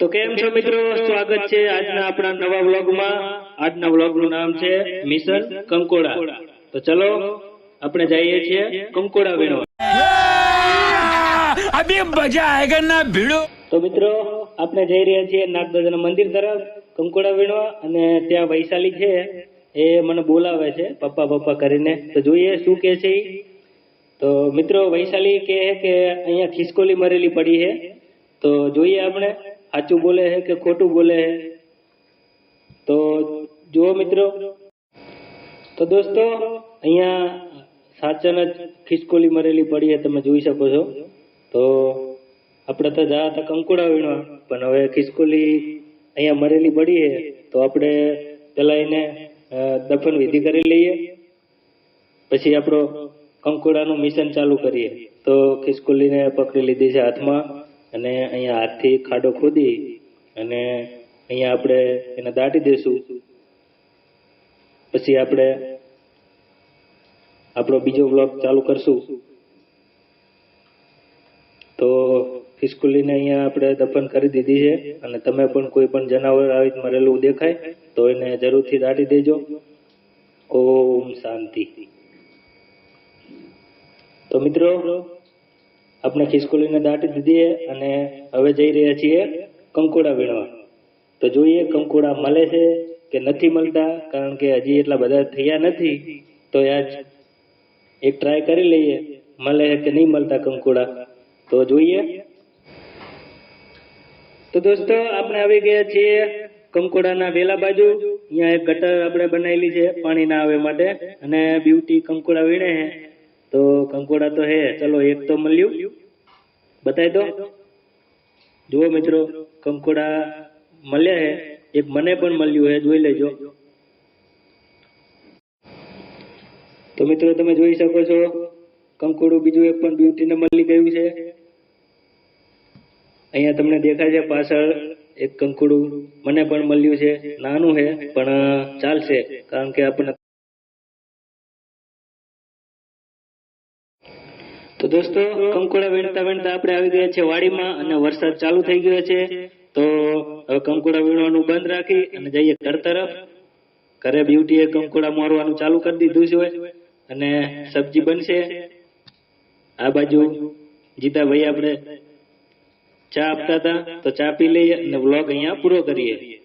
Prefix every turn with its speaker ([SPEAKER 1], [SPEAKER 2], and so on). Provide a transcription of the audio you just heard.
[SPEAKER 1] તો કેમ છો મિત્રો? સ્વાગત છે આજના આપણા નવા વ્લોગમાં. આજના વ્લોગનું નામ છે મિશન કંકોડા. તો ચલો આપણે જઈએ છીએ કંકોડા વેણવા. તો મિત્રો આપણે જઈ રહ્યા છીએ નાગદાદાના મંદિર તરફ કંકોડા વીણવા અને ત્યાં વૈશાલી છે. એ મને બોલાવે છે પપ્પા પપ્પા કરીને. તો જોઈએ શું કે છે તો મિત્રો વૈશાલી કે અહીંયા ખિસકોલી મરેલી પડી છે. તો જોઈએ આપણે. સાચું બોલે છે કે ખોટું બોલે છે તો જુઓ મિત્રો, તો દોસ્તો, અહીંયા સાચન જ ખિસકોલી મરેલી પડી છે તમે જોઈ શકો છો. તો આપણે તો જા હતા કંકુડા વીણવા, પણ હવે ખિસકોલી અહીંયા મરેલી પડી છે તો આપણે પેલા એને દફન વિધિ કરી લઈએ. પછી આપણો કંકુડાનું મિશન ચાલુ કરીએ. તો ખિસકોલીને પકડી લીધી છે હાથમાં. અને અહીંયા હાથથી ખાડો ખોદી અને અહીંયા આપણે એને દાટી દઈશું પછી આપણે આપણો બીજો બ્લોક ચાલુ કરશું. તો ફિસ્કુલીને અહીંયા આપણે દફન કરી દીધી છે અને તમે પણ કોઈ પણ જનાવર આવી મરેલું દેખાય તો એને જરૂરથી દાટી દેજો. ઓમ શાંતિ. તો મિત્રો આપણે ખિસકોલીને દાટી દીધી અને હવે જઈ રહ્યા છીએ કંકોડા વીણવા. તો જોઈએ કંકોડા મળે છે કે નથી મળતા, કારણ કે હજી એટલા બધા થયા નથી, તો આજ એક ટ્રાય કરી લઈએ, મળે કે નહીં મળતા કંકોડા. તો જોઈએ. તો દોસ્તો, આપણે આવી ગયા છીએ કંકોડાના વેલા બાજુ. અહીંયા એક ગટર આપણે બનાવેલી છે પાણી ના આવે માટે અને બ્યુટી કંકોડા વીણે છે. તો કંકોડા તો હે ચલો એક તો મળ્યું. બતાવી દો. જુઓ મિત્રો, કંકોડા મળ્યા હે. એક મને પણ મળ્યું હે, જોઈ લેજો. તો મિત્રો, તમે જોઈ શકો છો, કંકોડું બીજું એક પણ બ્યુટીને મળી ગયું છે. અહીંયા તમને દેખાય છે પાછળ એક કંકુડું મને પણ મળ્યું છે. નાનું છે પણ ચાલશે. કારણ કે આપણને તો દોસ્તો, કંકોડા વીણતા વીણતા આપણે આવી ગયા છે વાડીમાં અને વરસાદ ચાલુ થઈ ગયો છે. તો હવે કંકોડા વીણવાનું બંધ રાખી અને જઈએ ઘર તરફ. ઘરે બ્યુટીએ કંકોડા મારવાનું ચાલુ કરી દીધું છે અને સબ્જી બનશે. આ બાજુ જીતાભાઈ આપણે ચા આપતા હતા. તો ચા પી લઈએ અને વ્લોગ અહીંયા પૂરો કરીએ.